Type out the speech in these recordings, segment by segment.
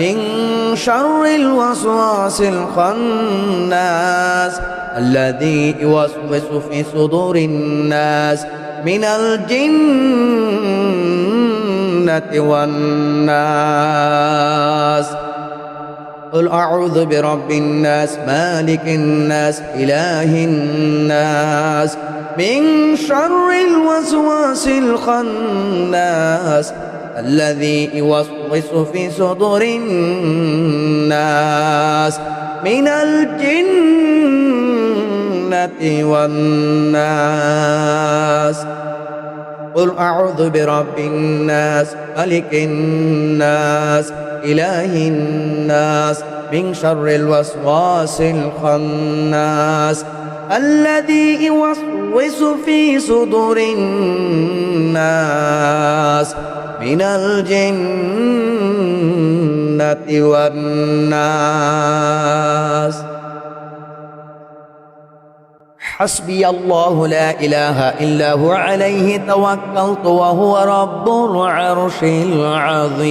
من شر الوسواس الخناس الذي يوسوس في صدور الناس من الجنة والناس. قل أعوذ برب الناس مالك الناس إله الناس. من شر الوسواس الخناس الذي يوسوس في صدور الناس من الجنة والناس. قل أعوذ برب الناس ملك الناس إله الناس من شر الوسواس الخناس. الذي يوسوس في صدور الناس من الجنة والناس. حسبي الله لا إله إلا هو عليه توكلت وهو رب العرش العظيم.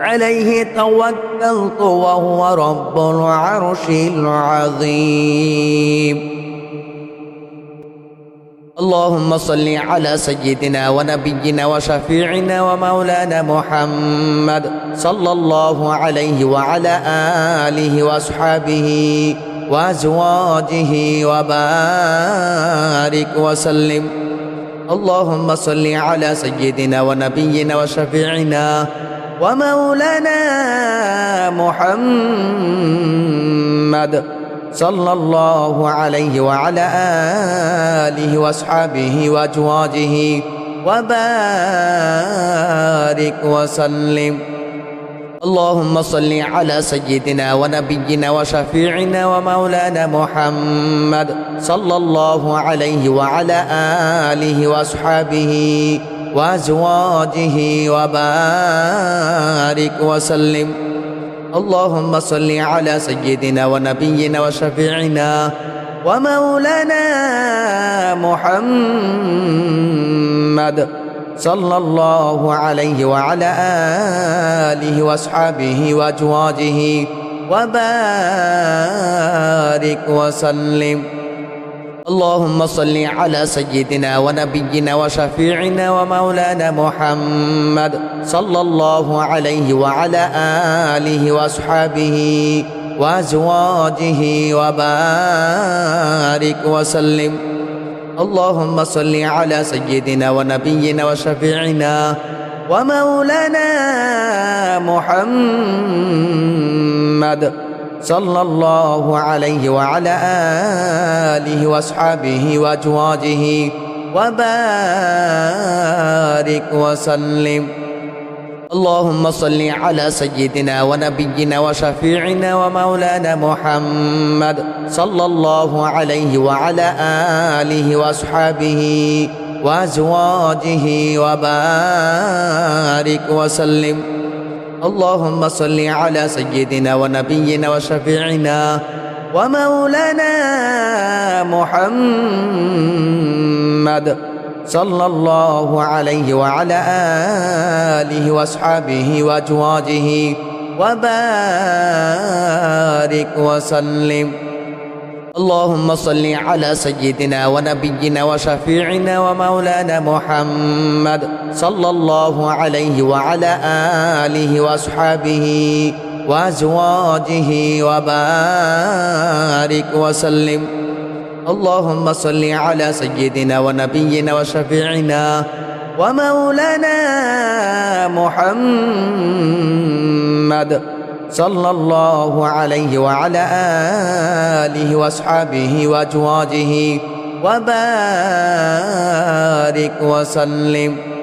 عليه توكلت وهو رب العرش العظيم. اللهم صل على سيدنا ونبينا وشفيعنا ومولانا محمد صلى الله عليه وعلى آله وأصحابه وأزواجه وبارك وسلم. اللهم صل على سيدنا ونبينا وشفيعنا ومولانا محمد صلى الله عليه وعلى آله وأصحابه وأزواجه وبارك وسلم. اللهم صل على سيدنا ونبينا وشفيعنا ومولانا محمد صلى الله عليه وعلى آله وأصحابه وأزواجه وبارك وسلم. اللهم صل على سيدنا ونبينا وشفيعنا ومولانا محمد صلى الله عليه وعلى آله وأصحابه وأزواجه وبارك وسلم. اللهم صل على سيدنا ونبينا وشفيعنا ومولانا محمد صلى الله عليه وعلى آله وأصحابه وأزواجه وبارك وسلم. اللهم صل على سيدنا ونبينا وشفيعنا ومولانا محمد صلى الله عليه وعلى آله وأصحابه وأزواجه وبارك وسلم. اللهم صل على سيدنا ونبينا وشفيعنا ومولانا محمد صلى الله عليه وعلى آله وأصحابه وأزواجه وبارك وسلم. اللهم صل على سيدنا ونبينا وشفيعنا ومولانا محمد صلى الله عليه وعلى آله وأصحابه وأزواجه وبارك وسلم. اللهم صل على سيدنا ونبينا وشفيعنا ومولانا محمد صلى الله عليه وعلى آله وأصحابه وأزواجه وبارك وسلم. اللهم صل على سيدنا ونبينا وشفيعنا ومولانا محمد صلى الله عليه وعلى آله وأصحابه وأزواجه وبارك وسلم.